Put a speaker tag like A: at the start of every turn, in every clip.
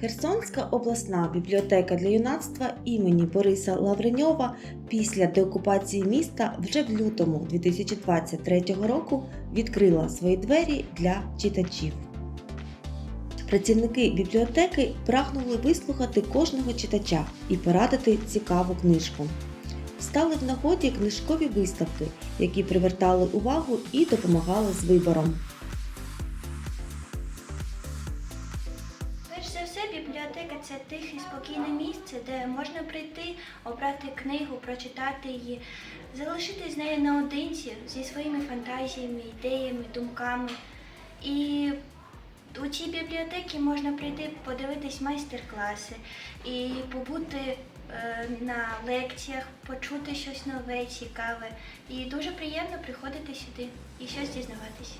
A: Херсонська обласна бібліотека для юнацтва імені Бориса Лавреньова після деокупації міста вже в лютому 2023 року відкрила свої двері для читачів. Працівники бібліотеки прагнули вислухати кожного читача і порадити цікаву книжку. Стали в нагоді книжкові виставки, які привертали увагу і допомагали з вибором.
B: Все, бібліотека це тихе, спокійне місце, де можна прийти, обрати книгу, прочитати її, залишитись з нею наодинці зі своїми фантазіями, ідеями, думками. І у цій бібліотеці можна прийти подивитись майстер-класи і побути е, на лекціях, почути щось нове, цікаве. І дуже приємно приходити сюди і щось дізнаватись.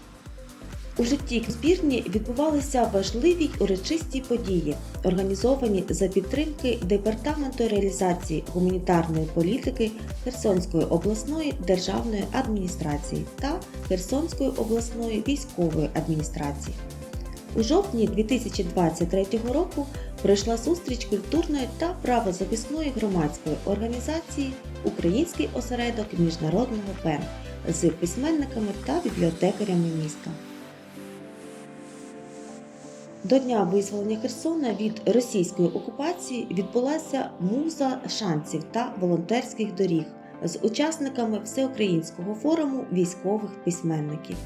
A: У житті збірні відбувалися важливі урочисті події, організовані за підтримки Департаменту реалізації гуманітарної політики Херсонської обласної державної адміністрації та Херсонської обласної військової адміністрації. У жовтні 2023 року пройшла зустріч культурної та правозахисної громадської організації Український осередок міжнародного ПЕН з письменниками та бібліотекарями міста. До дня визволення Херсона від російської окупації відбулася муза шансів та волонтерських доріг з учасниками всеукраїнського форуму військових письменників.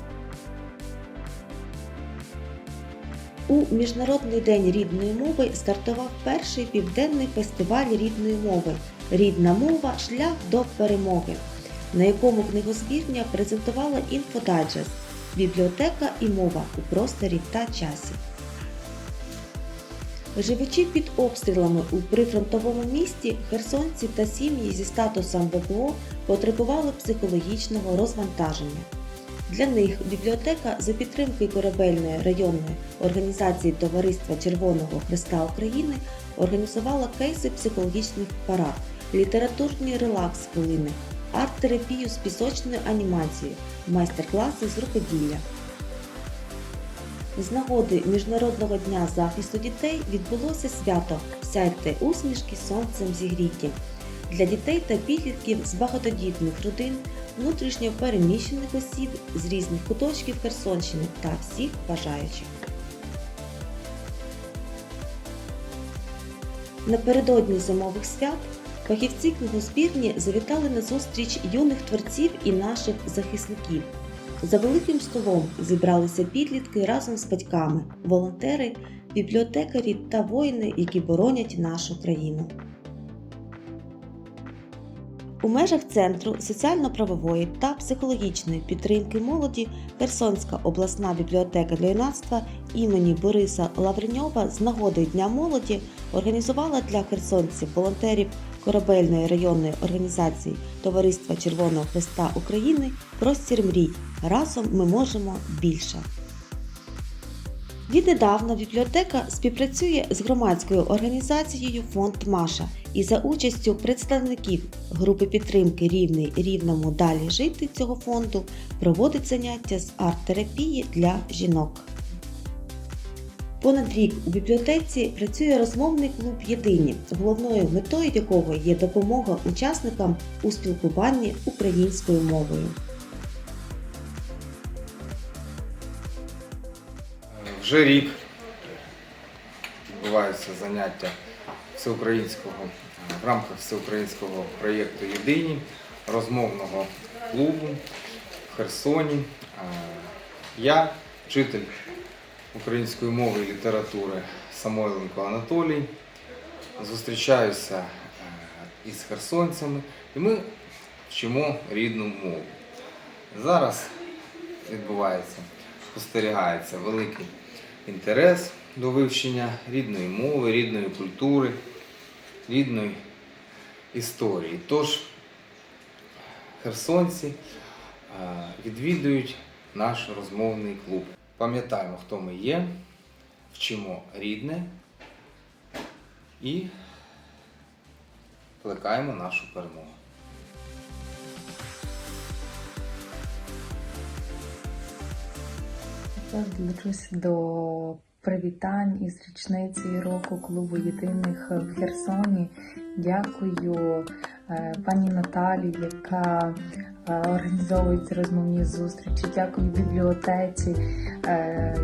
A: У Міжнародний день рідної мови стартував перший південний фестиваль рідної мови Рідна мова шлях до перемоги, на якому книгозбірня презентувала інфодайджест Бібліотека і мова у просторі та часі. Живучи під обстрілами у прифронтовому місті, херсонці та сім'ї зі статусом ВПО потребували психологічного розвантаження. Для них бібліотека за підтримки корабельної районної організації Товариства Червоного Христа України організувала кейси психологічних парад, літературні релакс хвилини, арт-терапію з пісочною анімацією, майстер-класи з рукоділля. З нагоди Міжнародного дня захисту дітей відбулося свято Сяйте усмішки сонцем зігріті для дітей та підлітків з багатодітних родин, внутрішньо переміщених осіб з різних куточків Херсонщини та всіх бажаючих. Напередодні зимових свят фахівці книгозбірні завітали на зустріч юних творців і наших захисників. За великим столом зібралися підлітки разом з батьками, волонтери, бібліотекарі та воїни, які боронять нашу країну. У межах Центру соціально-правової та психологічної підтримки молоді Херсонська обласна бібліотека для юнацтва імені Бориса Лавреньова з нагоди Дня молоді організувала для херсонців волонтерів корабельної районної організації Товариства Червоного Христа України Простір мрій. Разом ми можемо більше. Віднедавна бібліотека співпрацює з громадською організацією Фонд Маша і за участю представників групи підтримки Рівний рівному далі жити цього фонду проводить заняття з арт-терапії для жінок. Понад рік у бібліотеці працює розмовний клуб Єдині, головною метою якого є допомога учасникам у спілкуванні українською мовою.
C: Вже рік відбуваються заняття всеукраїнського в рамках всеукраїнського проєкту Єдині розмовного клубу в Херсоні. Я, вчитель української мови і літератури Самойленко Анатолій, зустрічаюся е, із херсонцями і ми вчимо рідну мову. Зараз відбувається, спостерігається великий інтерес до вивчення рідної мови, рідної культури, рідної історії. Тож херсонці е, відвідують наш розмовний клуб. Пам'ятаємо, хто ми є, вчимо рідне і плекаємо нашу перемогу.
D: Зараз долучусь до привітань із річниці року клубу єдиних в Херсоні. Дякую е, пані Наталі, яка е, організовує ці розмовні зустрічі. Дякую бібліотеці, е,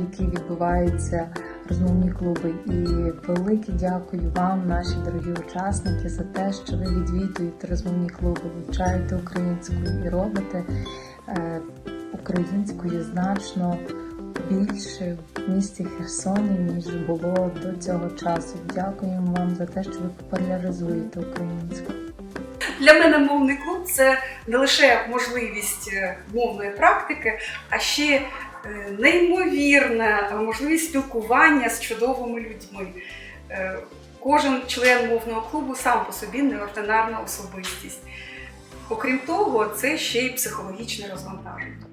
D: які відбуваються розмовні клуби. І велике дякую вам, наші дорогі учасники, за те, що ви відвідуєте розмовні клуби, вивчаєте українською і робите українською значно більше в місті Херсоні, ніж було до цього часу. Дякуємо вам за те, що ви популяризуєте українську.
E: Для мене мовний клуб це не лише можливість е, мовної практики, а ще е, неймовірна можливість спілкування з чудовими людьми. Е, Кожен член мовного клубу сам по собі неординарна особистість. Окрім того, це ще й психологічне розвантаження.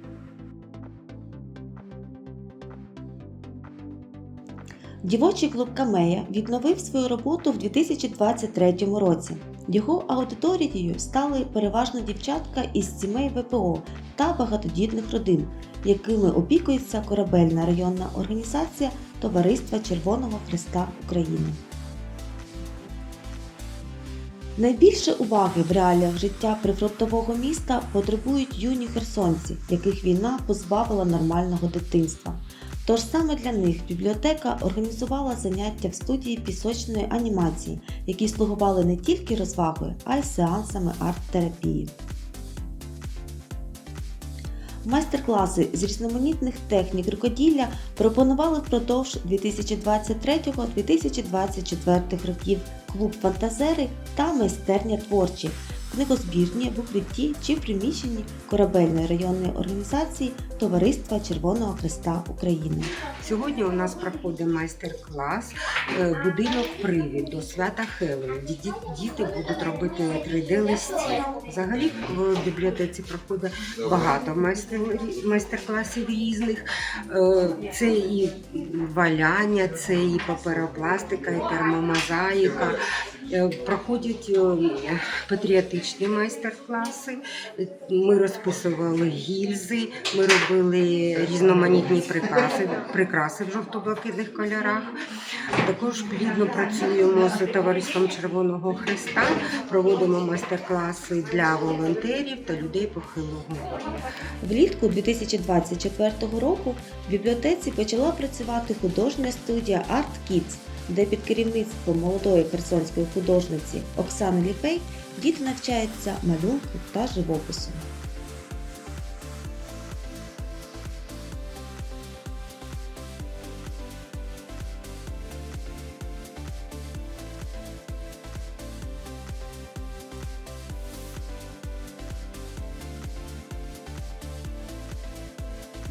A: Дівочий клуб Камея відновив свою роботу в 2023 році. Його аудиторією стали переважно дівчатка із сімей ВПО та багатодітних родин, якими опікується корабельна районна організація Товариства Червоного Христа України. Найбільше уваги в реаліях життя прифронтового міста потребують юні херсонці, яких війна позбавила нормального дитинства. Тож саме для них бібліотека організувала заняття в студії пісочної анімації, які слугували не тільки розвагою, а й сеансами арт-терапії. Майстер-класи з різноманітних технік рукоділля пропонували впродовж 2023-2024 років клуб фантазери та майстерня творчі, книгозбірні в укритті чи в приміщенні корабельної районної організації Товариства Червоного Христа України.
F: Сьогодні у нас проходить майстер-клас е, Будинок привід до свята. Ді- Діти будуть робити 3D-листів. Взагалі в бібліотеці проходить багато майстер- майстер-класів різних. Е, Це і валяння, це і паперопластика, і термомозаїка. Е, Проходять е, патріотичні майстер-класи. Ми розписували гільзи, ми робили різноманітні прикраси, прикраси в жовто-блакитних кольорах. Також плідно працюємо з товариством Червоного Христа, проводимо майстер-класи для волонтерів та людей похилого.
A: Влітку 2024 року в бібліотеці почала працювати художня студія Art Kids, де під керівництвом молодої херсонської художниці Оксани Ліпей діти навчаються малюнку та живопису.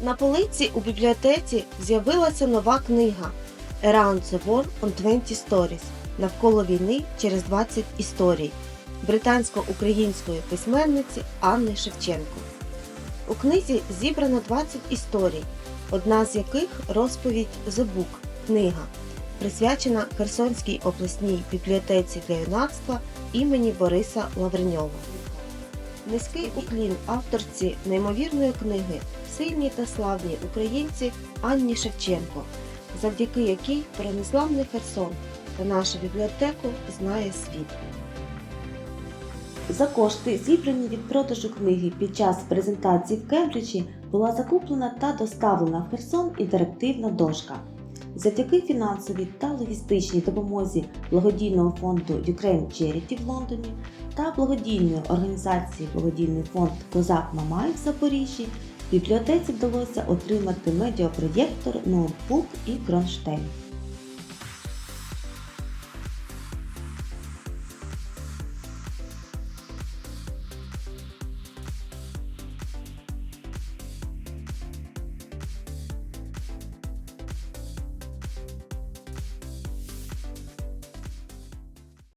G: На полиці у бібліотеці з'явилася нова книга Around the World on 20 Stories навколо війни через 20 історій британсько-української письменниці Анни Шевченко. У книзі зібрано 20 історій, одна з яких розповідь The Book – книга, присвячена Херсонській обласній бібліотеці для юнацтва імені Бориса Лавреньова. Низький уклін авторці неймовірної книги Сильні та славні українці Анні Шевченко, завдяки якій про незламний Херсон та нашу бібліотеку знає світ.
A: За кошти, зібрані від продажу книги під час презентації в Кембриджі, була закуплена та доставлена в Херсон інтерактивна дошка. Завдяки фінансовій та логістичній допомозі благодійного фонду Ukraine Charity в Лондоні та благодійної організації Благодійний фонд Козак Мамай в Запоріжжі бібліотеці вдалося отримати медіапроєктор, ноутбук і кронштейн.